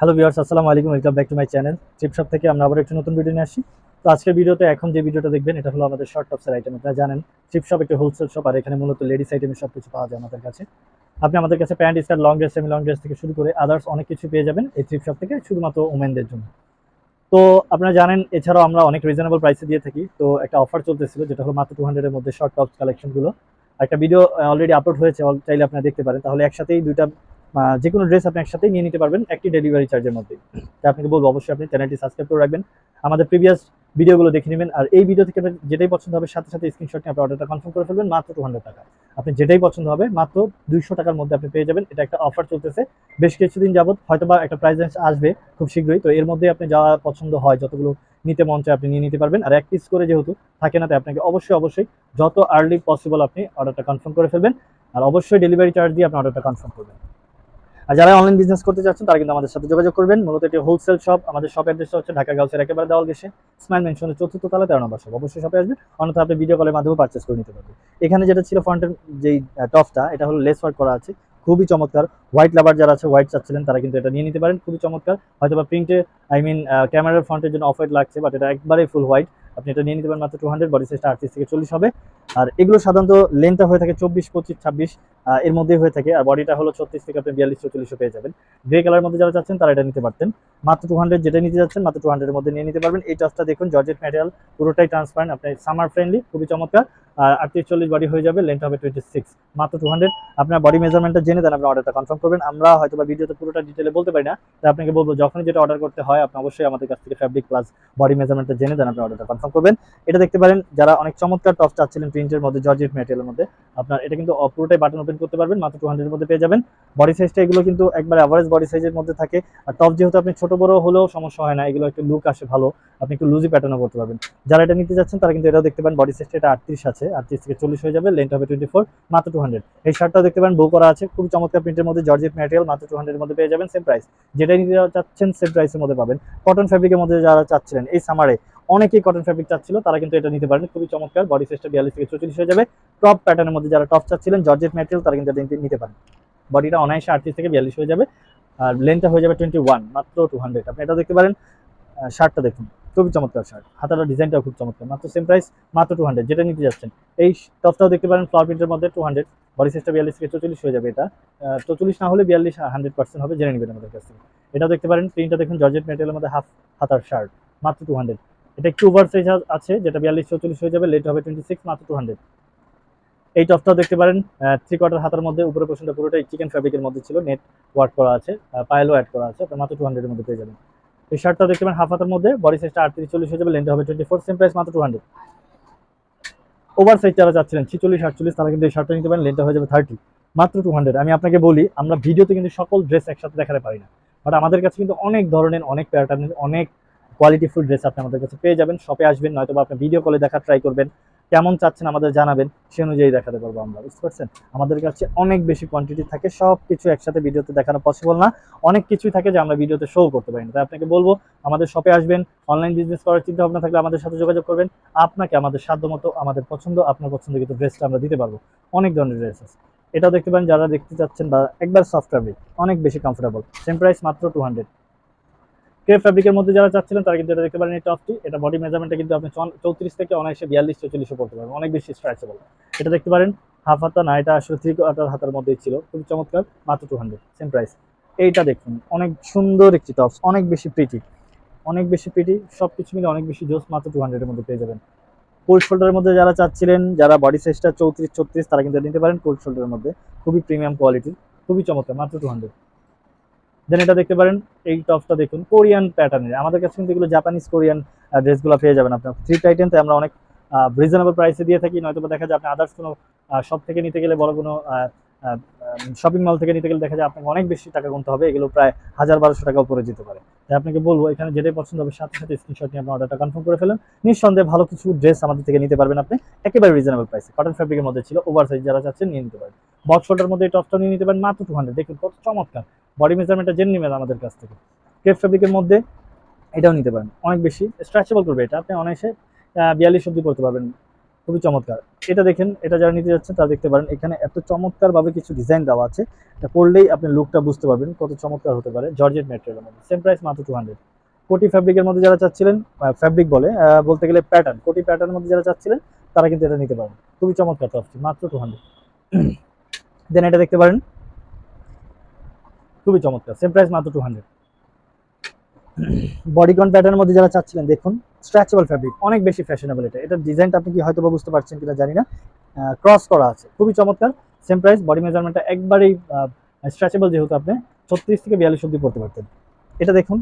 Hello viewers আসসালামু আলাইকুম welcome back to my channel Trip Shop থেকে আমরা আবার একটি নতুন ভিডিও নিয়ে আসছি। তো আজকের ভিডিওতে এখন যে ভিডিওটা দেখবেন, এটা হলো আমাদের শর্ট টপসের আইটেম আপনারা জানেন ট্রিপ শপ একটি হোলসেল শপ আর এখানে মূলত লেডিস আইটেমের সব কিছু পাওয়া যায় আমাদের কাছে। আপনি আমাদের কাছে pant skirt long dress semi long dress থেকে শুরু করে আদার্স অনেক কিছু পেয়ে যাবেন এই ট্রিপ শপ থেকে, শুধুমাত্র ওমেনদের জন্য। তো আপনারা জানেন, এছাড়াও আমরা অনেক রিজনেবল প্রাইসে দিয়ে থাকি। তো একটা অফার চলতেছিল, যেটা হলো মাত্র টু হান্ড্রেডের মধ্যে শর্ট টপস কালেকশনগুলো একটা ভিডিও অলরেডি আপলোড হয়েছে চাইলে আপনারা দেখতে পারেন। তাহলে একসাথেই দুইটা যে কোনো ড্রেস আপনি একসাথেই নিয়ে নিতে পারবেন একটি ডেলিভারি চার্জের মধ্যে। তাই আপনাকে বলব, অবশ্যই আপনি চ্যানেলটি সাবস্ক্রাইব করে রাখবেন। আমাদের প্রিভিয়াস ভিডিওগুলো দেখে নেবেন। আর এই ভিডিও থেকে যেটাই পছন্দ হবে, সাথে সাথে স্ক্রিনশট নিয়ে আপনি অর্ডারটা কনফার্ম করে ফেলবেন, মাত্র টু হান্ড্রেড টাকা। আপনি যেটাই পছন্দ হবে, মাত্র দুইশো টাকার মধ্যে আপনি পেয়ে যাবেন। এটা একটা অফার চলতেছে। বেশ কিছুদিন যাবত হয়তো বা একটা প্রাইস আসবে খুব শীঘ্রই। তো এর মধ্যে আপনি যা পছন্দ হয়, যতগুলো নিতে মন চায় আপনি নিয়ে নিতে পারবেন। আর এক পিস করে যেহেতু থাকে না, তাই আপনাকে অবশ্যই অবশ্যই যত আর্লি পসিবল আপনি অর্ডারটা কনফার্ম করে ফেলবেন। আর অবশ্যই ডেলিভারি চার্জ দিয়ে আপনি অর্ডারটা কনফার্ম করবেন। আর যারা অনলাইন বিজনেস করতে চাচ্ছেন, তারা কিন্তু আমাদের সাথে যোগাযোগ করবেন। মূলত এটি হোলসেল শপ আমাদের শপ অ্যাড্রেসটা হচ্ছে ঢাকা গাউসের একেবারে দেওয়াল গেছে স্মাইল মেনশনের চতুর্থ তলা, তেরো নম্বর শপ অবশ্যই শপে আসবে অন্যথা আপনি ভিডিও কলের মাধ্যমে পারচেস করে নিতে পারবেন। এখানে যেটা ছিল ফ্রন্টের যেই টপটা এটা হলো লেস ওয়ার্ক করা আছে। খুবই চমৎকার। হোয়াইট লাভার যারা আছে হোয়াইট চাচ্ছিলেন, তারা কিন্তু এটা নিয়ে নিতে পারেন। খুবই চমৎকার। হয়তো বা প্রিন্টে আই মিন ক্যামেরার ফ্রন্টের জন্য অফ হোয়াইট লাগছে বাট এটা একবারে ফুল হোয়াইট আপনি এটা নিয়ে নিতে পারেন মাত্র টু হান্ড্রেড বডি সাইজটা আটত্রিশ থেকে চল্লিশ হবে। আর এগুলো সাধারণত লেন্থটা হয়ে থাকে চব্বিশ, পঁচিশ, ছাব্বিশ। এর মধ্যে হয়ে থাকে। আর বডিটা হলো ছত্রিশ থেকে আপনি বিয়াল্লিশ চল্লিশও পেয়ে যাবেন। গ্রে কালার মধ্যে যারা চাচ্ছেন, তারা এটা নিতে পারতেন। মাত্র টু হান্ড্রেড যেটা নিতে যাচ্ছেন, মাত্র টু হান্ড্রেডের মধ্যে নিয়ে নিতে পারবেন। এই টসটা দেখুন জর্জেট ম্যাটেরিয়াল পুরোটাই ট্রান্সপারেন্ট আপনি সামার ফ্রেন্ডলি খুবই চমৎকার। আর আটত্রিশ, চল্লিশ বডি হয়ে যাবে লেন্থ হবে টোয়েন্টি সিক্স মাত্র টু হান্ড্রেড আপনার বডি মেজারমেন্টটা জেনে দেন আপনি অর্ডারটা কনফার্ম করবেন। আমরা হয়তো বা ভিডিওতে পুরোটা ডিটেলে বলতে পারি না, তাই আপনাকে বলব, যখনই যেটা অর্ডার করতে হয়, আপনি অবশ্যই আমাদের কাছ থেকে ফ্যাব্রিক প্লাস বডি মেজারমেন্টটা জেনে দেন আপনি অর্ডারটা কনফার্ম করবেন। এটা দেখতে পারেন, যারা অনেক চমৎকার টপ চাচ্ছিলেন প্রিন্টের মধ্যে জর্জেট ম্যাটেরিয়ালের মধ্যে, আপনার, এটা কিন্তু পুরোটাই বাটন ওপেন করতে পারবেন, মাত্র টু হান্ড্রেডের মধ্যে পেয়ে যাবেন। বডি সাইজটা এগুলো কিন্তু একবার অ্যাভারেজ বডি সাইজের মধ্যে থাকে। আর টপ যেহেতু আপনি ছোট বড় হলেও সমস্যা হয় না, এগুলো একটু লুক আসে ভালো, আপনি একটু লুজি প্যাটার্নও করতে পারবেন। যারা এটা নিতে যাচ্ছেন, তারা কিন্তু এটাও দেখতে পারেন বডি সাইজটা এটা আটত্রিশ আছে, আটত্রিশ থেকে চল্লিশ হয়ে যাবে লেন্থ হবে টোয়েন্টি ফোর মাত্র টু হান্ড্রেড এই শার্টটাও দেখতে পারেন বউ করা আছে খুব চমৎকার প্রিন্টের মধ্যে জর্জেট ম্যাটেরিয়াল মাত্র টু হান্ড্রেডের মধ্যে পেয়ে যাবেন সেম প্রাইস যেটাই নিতে চাচ্ছেন সেম প্রাইসের মধ্যে পাবেন। কটন ফ্যাব্রিকের মধ্যে যারা চাচ্ছিলেন, এই সামারে অনেকেই কটন ফ্যাব্রিক চাচ্ছিল, তারা কিন্তু এটা নিতে পারেন। খুবই চমৎকার বডি সাইজটা বিয়াল্লিশ থেকে চল্লিশ হয়ে যাবে। টপ প্যাটার্নের মধ্যে যারা টপ চাচ্ছিলেন জর্জেট ম্যাটেরিয়াল তারা কিন্তু এটা নিতে- পারেন। বডিটা অনায়াসে আটত্রিশ থেকে বিয়াল্লিশ হয়ে যাবে। আর লেন্থটা হয়ে যাবে টোয়েন্টি ওয়ান মাত্র টু হান্ড্রেড আপনি এটা দেখতে পারেন শার্টটা দেখুন। খুবই চমৎকার শার্ট হাতাটা ডিজাইনটাও খুব চমৎকার। মাত্র সেম প্রাইস মাত্র টু হান্ড্রেড যেটা নিতে যাচ্ছেন, এই টপটাও দেখতে পারেন ফ্লাওয়ার প্রিন্টের মধ্যে টু হান্ড্রেড বডি সাইজটা বিয়াল্লিশ থেকে চল্লিশ হয়ে যাবে এটা। চল্লিশ না হলে বিয়াল্লিশ হান্ড্রেড পার্সেন্ট হবে, জেনে নেবেন আমাদের কাছ থেকে। এটাও দেখতে পারেন প্রিন্টটা দেখুন জর্জেট মেটেরিয়ালের মধ্যে হাফ হাতার শার্ট মাত্র টু হান্ড্রেড এটা একটু ওভার সাইজ আছে, যেটা বিয়াল্লিশ চল্লিশ হয়ে যাবে লেট হবে টোয়েন্টি সিক্স মাত্র টু হান্ড্রেড এই টপটাও দেখতে পারেন থ্রি কোয়ার্টার হাতার মধ্যে উপরে পোর্শনটা পুরোটাই চিকেন ফ্যাব্রিকের মধ্যে ছিল নেট ওয়ার্ক করা আছে পায়েলও অ্যাড করা আছে মাত্র টু হান্ড্রেডের মধ্যে পেয়ে যাবেন। এই শার্টটা দেখতে পারেন হাফ হাতার মধ্যে বডি সাইজটা আটত্রিশ, চল্লিশ হয়ে যাবে লেন্থ হবে টোয়েন্টি ফোর সেম প্রাইস মাত্র টু হান্ড্রেড ওভার সাইজ যারা চাচ্ছিলেন ছিচল্লিশ, আটচল্লিশ, তারা কিন্তু এই শার্টটা নিতে পারেন লেন্থটা হয়ে যাবে থার্টি মাত্র টু হান্ড্রেড আমি আপনাকে বলি, আমরা ভিডিওতে কিন্তু সকল ড্রেস একসাথে দেখাতে পারি না বাট আমাদের কাছে কিন্তু অনেক ধরনের, অনেক প্যাটার্নের অনেক কোয়ালিটিফুল ড্রেস আপনি আমাদের কাছে পেয়ে যাবেন শপে আসবেন নয়তো আপনি ভিডিও কলে দেখা ট্রাই করবেন, কেমন চাচ্ছেন আমাদের জানাবেন, সে অনুযায়ী দেখাতে পারব আমরা, বুঝতে পারছেন? আমাদের কাছে অনেক বেশি কোয়ান্টিটি থাকে সব কিছু একসাথে ভিডিওতে দেখানো পসিবল না, অনেক কিছুই থাকে যে আমরা ভিডিওতে শো করতে পারি না। তাই আপনাকে বলব, আমাদের শপে আসবেন অনলাইন বিজনেস করার চিন্তা ভাবনা থাকলে আমাদের সাথে যোগাযোগ করবেন, আপনাকে আমাদের সাধ্য মতো আমাদের পছন্দ, আপনার পছন্দ কিন্তু ড্রেসটা আমরা দিতে পারব। অনেক ধরনের ড্রেস আছে। এটাও দেখতে পারেন, যারা দেখতে চাচ্ছেন বা একবার সফট ফ্যাব্রিক অনেক বেশি কমফোর্টেবল সেম প্রাইস মাত্র টু হান্ড্রেড ক্রেপ ফ্যাব্রিকের মধ্যে যারা চাচ্ছিলেন, তারা কিন্তু এটা দেখতে পারেন এই টপটি এটা বডি মেজারমেন্টটা কিন্তু আপনি চৌত্রিশ থেকে অনায়াসে বিয়াল্লিশ চল্লিশও পড়তে পারবেন। অনেক বেশি স্ট্রেচেবল এটা দেখতে পারেন হাফ হাতা না, এটা আসলে থ্রি কোয়ার্টার হাতার মধ্যেই ছিল। খুব চমৎকার, মাত্র টু হান্ড্রেড সেম প্রাইস এইটা দেখুন, অনেক সুন্দর একটি টপস অনেক বেশি প্রিটি অনেক বেশি প্রিটি সব কিছু মিলে অনেক বেশি জোস, মাত্র টু হান্ড্রেডের মধ্যে পেয়ে যাবেন। কোল্ড শোল্ডারের মধ্যে যারা চাচ্ছিলেন, যারা বডি সাইজটা চৌত্রিশ, ছত্রিশ, তারা কিন্তু নিতে পারেন কোল্ড শোল্ডারের মধ্যে। খুবই প্রিমিয়াম কোয়ালিটি খুবই চমৎকার, মাত্র টু হান্ড্রেড দেন এটা দেখতে পারেন, এই টপটা দেখুন কোরিয়ান প্যাটার্নের আমাদের কাছে কিন্তু এগুলো জাপানিজ কোরিয়ান ড্রেসগুলো পেয়ে যাবেন আপনার। থ্রি টাইটেনতে আমরা অনেক রিজনেবল প্রাইসে দিয়ে থাকি নয়তো দেখা যায় আপনি আদার্স কোনো শপ থেকে নিতে গেলে বড় কোনো শপিং মল থেকে নিতে গেলে দেখা যায় আপনাকে অনেক বেশি টাকা গুনতে হবে, এগুলো প্রায় হাজার বারোশো টাকা উপরে যেতে পারে। তাই আপনাকে বলব, এখানে যেটাই পছন্দ হবে, সাথে সাথে স্ক্রিনশট নিয়ে আপনার অর্ডারটা কনফার্ম করে ফেলেন। নিঃসন্দেহে ভালো কিছু ড্রেস আমাদের থেকে নিতে পারবেন আপনি। একেবারে রিজনেবল প্রাইসে কটন ফ্যাব্রিকের মধ্যে ছিল ওভার সাইজ যারা চাচ্ছেন নিয়ে নিতে পারেন বক্স শোল্ডার মধ্যে এই টপটা নিয়ে নিতে পারেন, মাত্র টু হান্ড্রেড দেখুন কত চমৎকার। বডি মেজারমেন্টটা জেনে নেবেন আমাদের কাছ থেকে। ক্রেপ ফ্যাব্রিকের মধ্যে এটাও নিতে পারেন। অনেক বেশি স্ট্রেচেবল করবে এটা। আপনি অনায়াসে বিয়াল্লিশ অব্দি করতে পারবেন। খুবই চমৎকার। এটা দেখেন, এটা যারা নিতে যাচ্ছেন তারা দেখতে পারেন, এখানে এত চমৎকার ভাবে কিছু ডিজাইন দেওয়া আছে, এটা পড়লেই আপনি লুকটা বুঝতে পারবেন কত চমৎকার হতে পারে জর্জেট ম্যাটেরিয়ালের মধ্যে। সেম প্রাইস মাত্র টু হান্ড্রেড কোটি ফ্যাব্রিকের মধ্যে যারা চাচ্ছিলেন ফ্যাব্রিক বলে বলতে গেলে প্যাটার্ন কোটি প্যাটার্নের মধ্যে যারা চাচ্ছিলেন, তারা কিন্তু এটা নিতে পারেন। খুবই চমৎকার টপটি মাত্র টু হান্ড্রেড দেন এটা দেখতে পারেন, খুবই চমৎকার সেম প্রাইস মাত্র টু হান্ড্রেড বডিকন প্যাটার্নের মধ্যে যারা চাচ্ছিলেন, দেখুন স্ট্রেচেবল ফ্যাব্রিক অনেক বেশি ফ্যাশনেবল এটা। এটার ডিজাইনটা আপনি কি হয়তো বা বুঝতে পারছেন কিনা জানি না। ক্রস করা আছে, খুবই চমৎকার সেম প্রাইস বডি মেজারমেন্টটা একবারেই স্ট্রেচেবল যেহেতু আপনি, ছত্রিশ থেকে বিয়াল্লিশ অব্দি পড়তে পারতেন। এটা দেখুন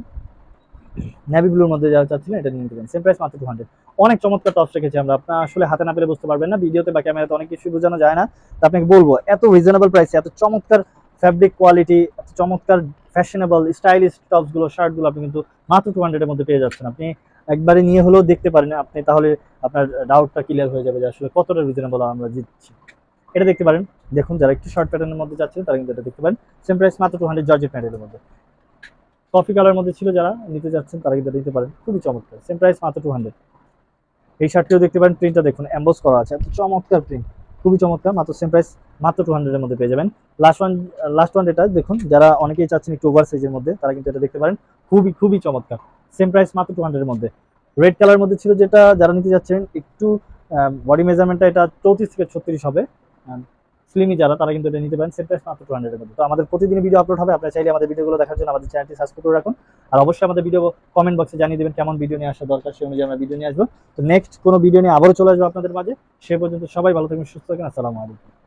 নেভি ব্লুর মধ্যে যারা চাচ্ছিলেন, এটা নিয়ে নিতে সেম প্রাইস মাত্র টু হান্ড্রেড অনেক চমৎকার টপস রেখেছি আমরা। আপনার আসলে হাতে না পেলে বুঝতে পারবেন না, ভিডিওতে বা ক্যামেরাতে অনেক কিছু বোঝানো যায় না। তো আপনাকে বলব, এত রিজনেবল প্রাইসে এত চমৎকার ফ্যাব্রিক কোয়ালিটি এত চমৎকার ফ্যাশনেবল স্টাইলিশ টপসগুলো শার্টগুলো আপনি কিন্তু মাত্র টু হান্ড্রেডের মধ্যে পেয়ে যাচ্ছেন। আপনি একবারে নিয়ে হলেও দেখতে পারেন, আপনি তাহলে আপনার ডাউটটা ক্লিয়ার হয়ে যাবে যে আসলে কতটা রিজনেবল আমরা জিতছি। এটা দেখতে পারেন, দেখুন যারা একটু শর্ট প্যাটার্নের মধ্যে যাচ্ছেন, তারা কিন্তু এটা দেখতে পারেন। সেম প্রাইস মাত্র টু হান্ড্রেড জর্জেট প্যান্টের মধ্যে। কফি কালার মধ্যে ছিল যারা নিতে যাচ্ছেন, তারা কিন্তু নিতে পারেন। খুবই চমৎকার সেম প্রাইস মাত্র টু হান্ড্রেড এই শার্টটিও দেখতে পারেন প্রিন্টটা দেখুন এম্বস করা আছে। এত চমৎকার প্রিন্ট খুবই চমৎকার, মাত্র সেম প্রাইস মাত্র টু হান্ড্রেডের মধ্যে পেয়ে যাবেন। লাস্ট ওয়ান লাস্ট ওয়ান এটা দেখুন, যারা অনেকেই চাচ্ছেন একটু ওভার সাইজের মধ্যে, তারা কিন্তু এটা দেখতে পারেন। খুবই খুবই চমৎকার। সেম প্রাইস মাত্র টু হান্ড্রেডের মধ্যে। রেড কালার মধ্যে ছিল যেটা যারা নিতে যাচ্ছেন, একটু বডি মেজারমেন্টটা এটা চৌত্রিশ থেকে ছত্রিশ হবে। স্লিমি যারা, তারা কিন্তু এটা নিতে পারেন। সেম প্রাইস মাত্র টু হান্ড্রেডের মধ্যে। তো আমাদের প্রতিদিন ভিডিও আপলোড হবে। আপনারা চাইলে আমাদের ভিডিওগুলো দেখার জন্য আমাদের চ্যানেলটি সাবস্ক্রাইব করে রাখুন। আর অবশ্যই আমাদের ভিডিও কমেন্ট বক্সে জানিয়ে দেবেন কেমন ভিডিও নিয়ে আসা দরকার, সেই অনুযায়ী আমরা ভিডিও নিয়ে আসব। তো নেক্সট কোনো ভিডিও নিয়ে আবারও চলে আসব আপনাদের মাঝে। সে পর্যন্ত সবাই ভালো থাকবেন, সুস্থ থাকেন আসসালামু আলাইকুম।